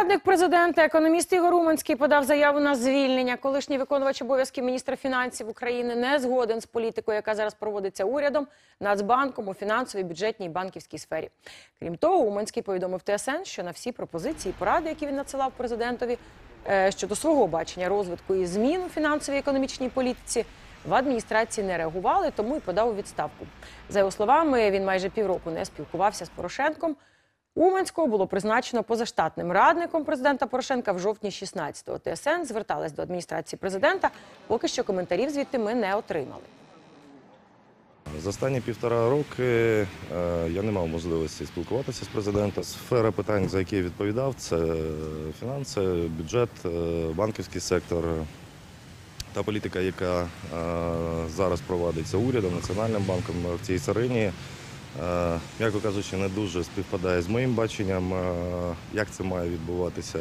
Радник президента, економіст Ігор Уманський подав заяву на звільнення. Колишній виконувач обов'язків міністра фінансів України не згоден з політикою, яка зараз проводиться урядом, Нацбанком у фінансовій, бюджетній і банківській сфері. Крім того, Уманський повідомив ТСН, що на всі пропозиції і поради, які він надсилав президентові е, щодо свого бачення розвитку і змін у фінансовій економічній політиці, в адміністрації не реагували, тому і подав у відставку. За його словами, він майже півроку не спілкувався з Порошенком. Уманського було призначено позаштатним радником президента Порошенка в жовтні 16-го. ТСН зверталась до адміністрації президента. Поки що коментарів звідти ми не отримали. За останні півтора роки е, я не мав можливості спілкуватися з президентом. Сфера питань, за які я відповідав, це фінанси, бюджет, е, банківський сектор та політика, яка е, зараз провадиться урядом, Національним банком в цій царині. Е, М'яко кажучи, не дуже співпадає з моїм баченням, е, як це має відбуватися.